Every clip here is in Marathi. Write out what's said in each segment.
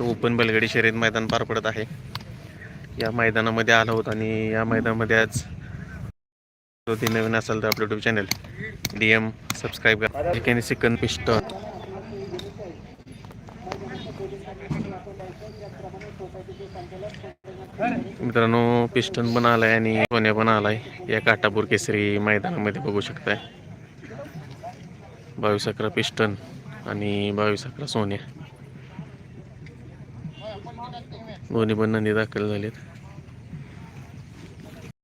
ओपन बलगडी शर्यत मैदान पार पडत आहे. या मैदानामध्ये आलो होत आणि या मैदानामध्ये आज ती नवीन असेल तर आपलं YouTube channel D M subscribe करा ठिकाणी सिकन पिस्टन मित्रांनो पिस्टन पण आलाय आणि सोन्या पण आलाय. या काटापूर केसरी मैदानामध्ये बघू शकताय. बावीस अकरा पिस्टन आणि बावीस अकरा सोन्या. दोन्ही पण नंदी दाखल झालेत.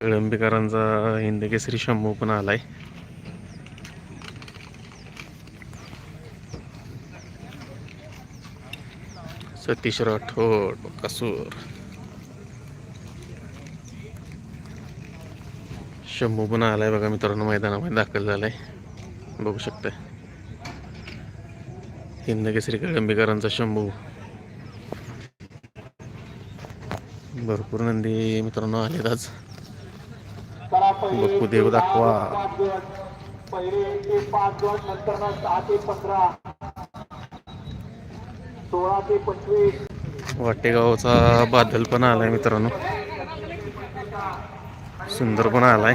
कळंबीकरांचा हिंदकेसरी शंभू पण आलाय. सतीश राठोड कसूर. शंभू पण आलाय बघा मित्रांनो मैदानामध्ये दाखल झालाय. बघू शकताय. हिंदकेसरी कळंबीकरांचा शंभू. भरपूर नंदी मित्रांनो आलेत आज. बघू देव दाखवा. वाटेगावचा बादल पण आलाय मित्रांनो. सुंदर पण आलाय.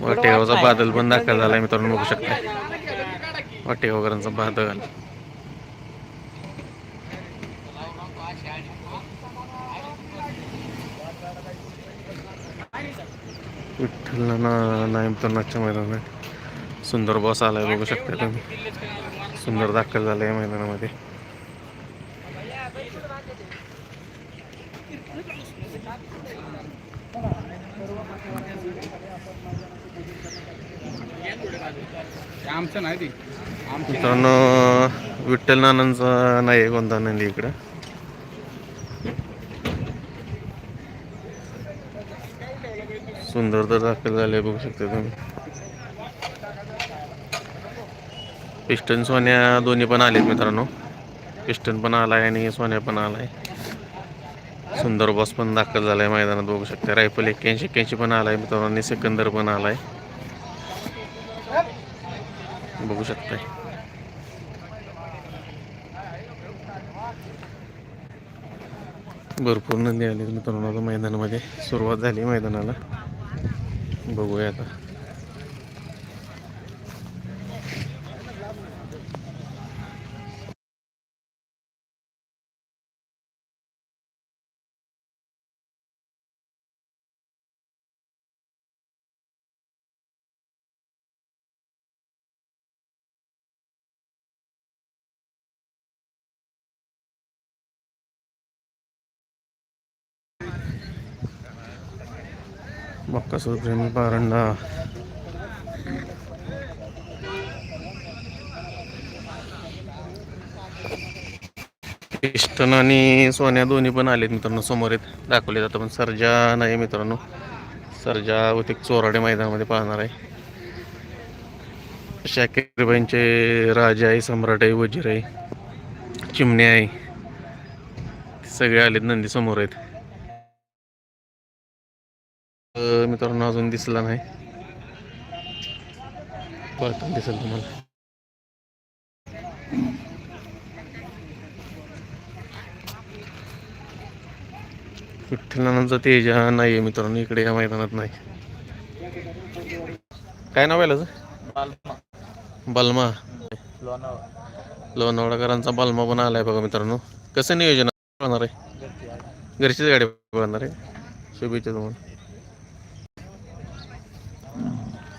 वाटेगावचा बादल पण दाखल झालाय मित्रांनो बघू शकता वाटेगावकरांचा बादल विठ्ठल ना नाही मित्रांच्या मैदानात सुंदर बॉस आलाय बघू शकता तुम्ही. सुंदर दाखल झालाय आहे मैदानामध्ये आमचं नाही ती आमचं मित्रांनो विठ्ठल नानांचा नाही आहे कोणता नंदी इकडं. सुंदर तर दाखल झाले बघू शकता तुम्ही. पिस्टन सोन्या दोन्ही पण आलेत मित्रांनो. पिस्टन पण आलाय आणि सोन्या पण आलाय. सुंदर बॉस पण दाखल झालाय मैदानात बघू शकता. रायफल एक्क्याऐंशी एक्क्याऐंशी पण आलाय मित्रांनो आणि सिकंदर पण आलाय. बघू शकताय. भरपूर नंदी आले मित्रांनो मैदानामध्ये सुरुवात झाली मैदानाला. बघूया आता. बक्कासूर प्रेमी पारंडा इष्टन आणि सोन्या दोन्ही पण आलेत मित्रांनो समोर आहेत दाखवले जातं पण. सर्जा नाही मित्रांनो. सर्जा होते चोराडे मैदानामध्ये पाहणार आहे. शाकिरबाईंचे राजा आहे सम्राट आहे वजीर आहे चिमणे आहे. सगळे आलेत नंदी समोर आहेत. मित्रांनो अजून दिसला नाही. पाहताना दिसेल तुम्हाला. विठ्ठलांचा तेजा नाही आहे मित्रांनो इकडे या मैदानात नाही. काय नाव आहे? बलमा. लोणावळाकरांचा बलमा पण आलाय बघा मित्रांनो. कसं नियोजन होणार आहे? घरचीच गाडी पळणार आहे. शुभेच्छा तुम्हाला.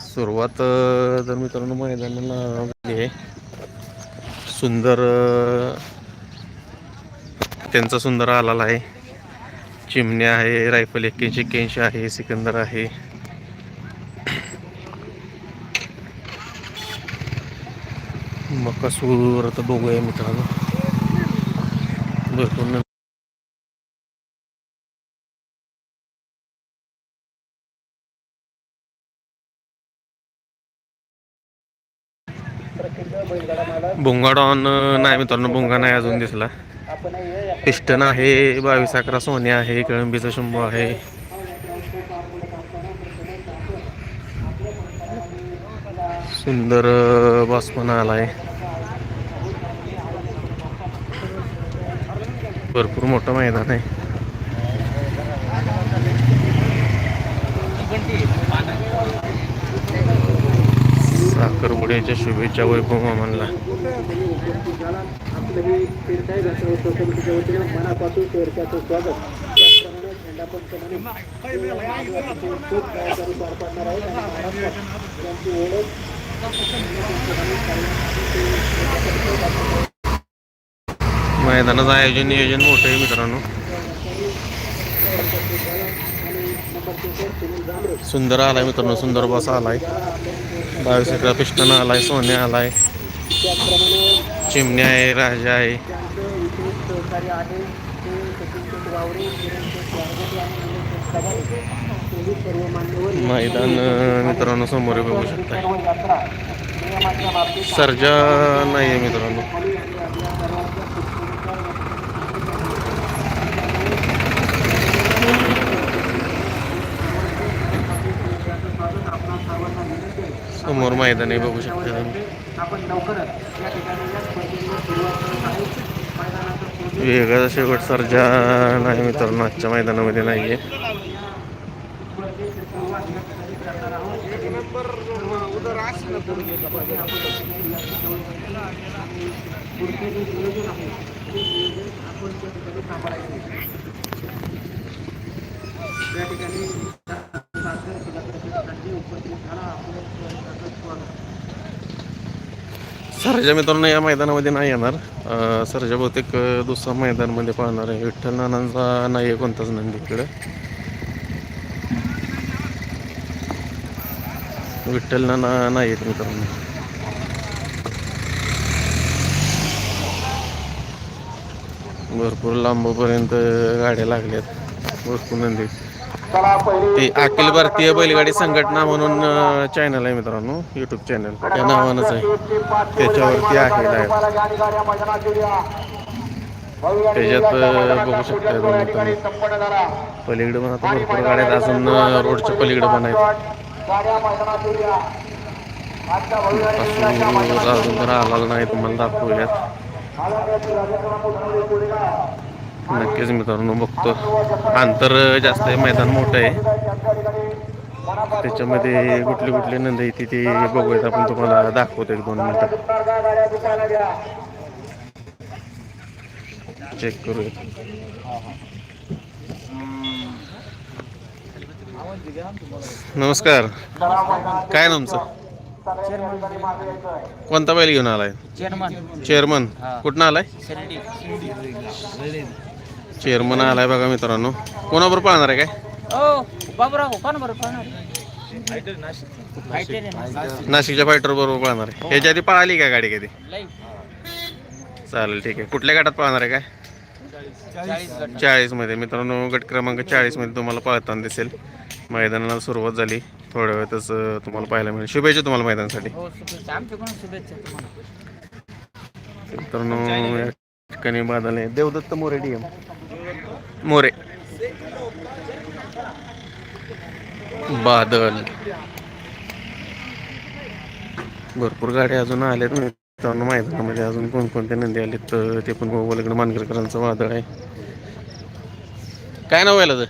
सुरुवात जर मित्रांनो मैदानाला झाली आहे. सुंदर त्यांचा सुंदर आलेला आहे. चिमण्या आहे रायफल एक्क्याऐंशी एक्क्याऐंशी आहे सिकंदर आहे. मकासूर आता बघूया मित्रांनो. भरपूर न- भुंगाडॉन नाही मित्रांनो भुंगा नाही अजून दिसला. पिस्टन आहे बावीस अकरा सोने आहे कळंबीचा शंभू आहे. सुंदर बासपण आलाय भरपूर मोठं मैदान आहे. आणि शुभेच्छा वैभव ओळख मैदानाचं आयोजन नियोजन मोठं आहे मित्रांनो. सुंदर आलाय मित्रांनो सुंदर बस आलाय. बाहेर सगळा पिष्टन आलाय सोन्या आहे चिमण्या आहे राजा आहे. मैदान मित्रांनो समोर बघू शकता सर्जा नाही आहे मित्रांनो. मैदान आहे बघू शकता तुम्ही वेगळा शेवट सर्जा नाही मित्रांनो आजच्या मैदानामध्ये नाही आहे सर्जा मित्रांनो या मैदानामध्ये नाही येणार. सरजा बहुतेक दुसऱ्या मैदानामध्ये पाहणार आहे. विठ्ठल नानांचा नाही आहे कोणताच नंदी इकडं. विठ्ठल नाना नाही आहेत मित्रांनो. भरपूर लांबपर्यंत गाड्या लागल्यात. भरपूर नंदी. ते अखिल भारतीय बैलगाडी संघटना म्हणून चॅनल आहे मित्रांनो यूट्यूब चॅनल त्या नावानंच आहे. त्याच्यावरती आहे. त्याच्यात बघू शकता मित्रांनो. पलीकडे पण आता भरपूर गाड्या अजून रोडच्या पलीकडे पण आहेत. अजून तर आलेला नाही तुम्हाला दाखवूयात. नक्कीच मित्रांनो बघतो अंतर जास्त आहे मैदान मोठं आहे. त्याच्यामध्ये कुठली कुठली नंद येते ते बघूयात. आपण तुम्हाला दाखवतो एक दोन मिनिटात चेक करूयात. नमस्कार. काय नामचं? कोणता बैल घेऊन आलाय? चेअरमन. चेअरमन कुठनं आलाय? चेअरमन आलाय बघा मित्रांनो. कोणाबरोबर पाहणार आहे काय? बाबूराव कोण कोण नाशिकच्या फायटर बरोबर पाहणार आहे. ह्याच्या आधी पळाली का गाडी कधी? चालेल ठीक आहे. कुठल्या गटात पाहणार आहे काय? चाळीसमध्ये मित्रांनो गट क्रमांक चाळीसमध्ये तुम्हाला पळताना दिसेल. मैदानाला सुरुवात झाली. थोड्या वेळातच अं, तुम्हाला पाहायला मिळेल. शुभेच्छा तुम्हाला मैदानासाठी. हो शुभेच्छा. आमच्याकडून शुभेच्छा तुम्हाला. मित्रांनो या ठिकाणी बादल आहे देवदत्त मोरे डीएम. मोरे. बादल. भरपूर गाड्या अजून आल्यात मित्रांनो. मैदानामध्ये अजून कोणकोणते नंदी आलेत तर ते पण गोवलकडे मानकरकरांचं वादळ आहे. काय नाव व्हायला तर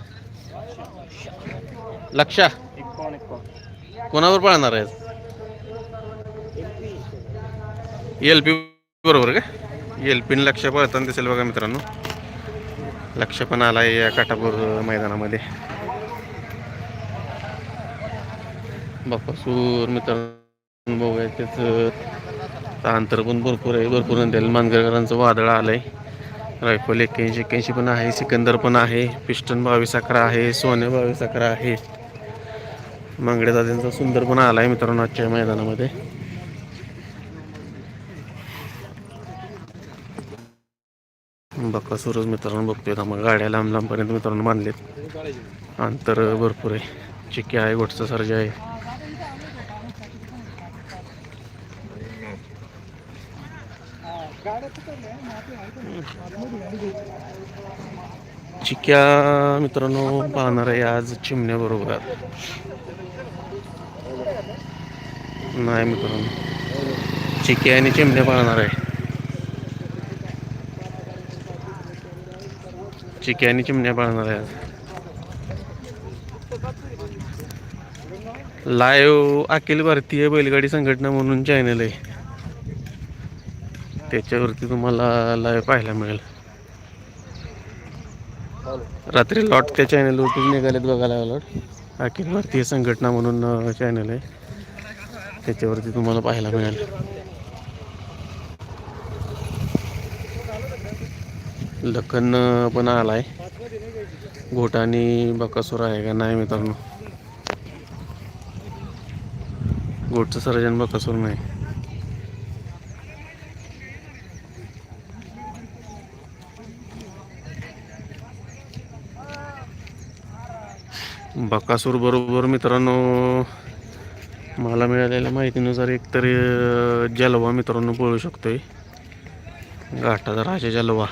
लक्षा. कोणावर पळणार आहे एल पी. बरोबर का? एल पीन लक्ष पळताना दिसेल बघा मित्रांनो. लक्ष पण आलं आहे या काटापूर मैदानामध्ये. बापासूर मित्रांनो बघूया त्याचं अंतर पण भरपूर आहे. भरपूर नंतर मानगरकरांचं वादळ आलंय. रायफल एक्क्याऐंशी एक्क्याऐंशी पण आहे सिकंदर पण आहे पिस्टन बावीस अकरा आहे सोने बावीस अकरा आहे. मांगडे दादांचा सुंदर पण आलाय मित्रांनो आजच्या मैदानामध्ये. बक्का सूरज मित्रांनो बघतोय. मग गाड्या लांब लांबपर्यंत मित्रांनो बांधलेत. अंतर भरपूर आहे. चिक्की आहे गोटचा सर्जा आहे. चिक्या मित्रांनो पाहणार आहे आज चिमण्या बरोबर नाही मित्रांनो. चिक्या आणि चिमण्या पाहणार आहे. चिके आणि चिमण्या पाळणार आहे लाईव्ह अखिल भारतीय बैलगाडी संघटना म्हणून चॅनल आहे. त्याच्यावरती तुम्हाला लाईव्ह पाहायला मिळेल. रात्री लॉट त्या चॅनलवरतीच निघालेत बघायला लॉट अखिल भारतीय संघटना म्हणून चॅनल आहे. त्याच्यावरती तुम्हाला पाहायला मिळेल. लखन पण आला आहे घोटाने बकासूर आहे का नाही मित्रांनो? घोटचं सर्जन बकासूर नाही. बकासूर बरोबर मित्रांनो मला मिळालेल्या माहितीनुसार एक तरी जलवा मित्रांनो पळू शकतोय. घाटाचा राजा जलवा.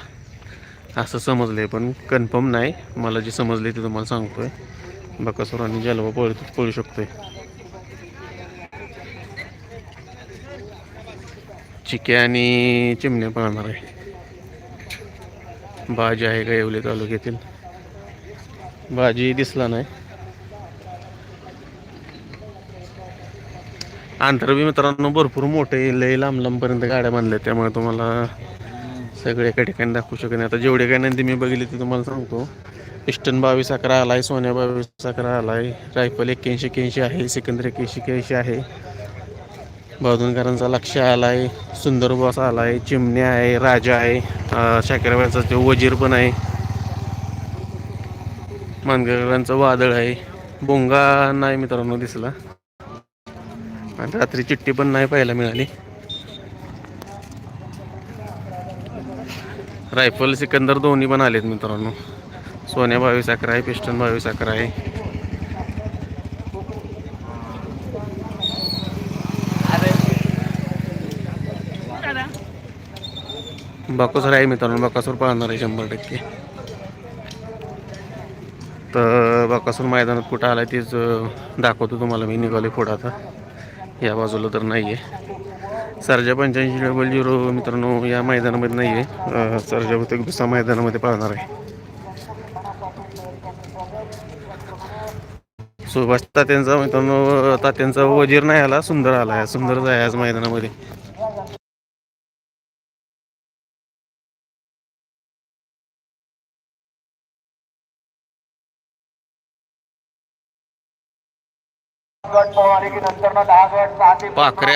असं समजलं आहे पण कन्फर्म नाही. मला जे आहे ते तुम्हाला सांगतो आहे बकासूर आणि जलवा पळू पळू आहे चिके आणि चिमण्या पाळणार आहे. भाजी आहे का येवले तालुक्यातील? भाजी दिसला नाही. आंतरबी मित्रांनो भरपूर मोठे लय लांब लांबपर्यंत गाड्या बांधल्या त्यामुळे तुम्हाला सगळे एका ठिकाणी दाखवू शकत नाही. आता जेवढे काही नंदी मी बघितले ते तुम्हाला सांगतो. इस्टन बावीस अकरा आला आहे सोन्या बावीस अकरा आला आहे रायफल एक्क्याऐंशी एक्क्याऐंशी आहे सिकंदर एक्क्याऐंशी एक्क्याऐंशी आहे. बावधनकरांचा लक्ष आहे सुंदरवास आला आहे चिमण्या आहे राजा आहे अं, जो वजीर पण आहे. मानगरांचं वादळ आहे. बोंगा नाही मित्रांनो दिसला. आणि रात्री चिठ्ठी पण नाही पाहायला मिळाली. रायफल सिकंदर दोन्ही पण आलेत मित्रांनो. सोन्या बावीस अकरा आहे पिस्टन बावीस अकरा आहे. बाकोसर आहे मित्रांनो बाकासूर पाळणार आहे शंभर टक्के. तर बाकासूर मैदानात कुठं आला तेच दाखवतो तुम्हाला मी निघाले पुढं आता. या बाजूला तर नाही आहे सरजा पंच्याऐंशी डबल झिरो मित्रांनो या मैदानामध्ये नाही आहे सरजा बहुतेक दुसऱ्या मैदानामध्ये पाळणार आहे. सुभाष तात्यांचा मित्रांनो तात्यांचा वजीर नाही आला सुंदर आला सुंदरच आहे आज मैदानामध्ये. गट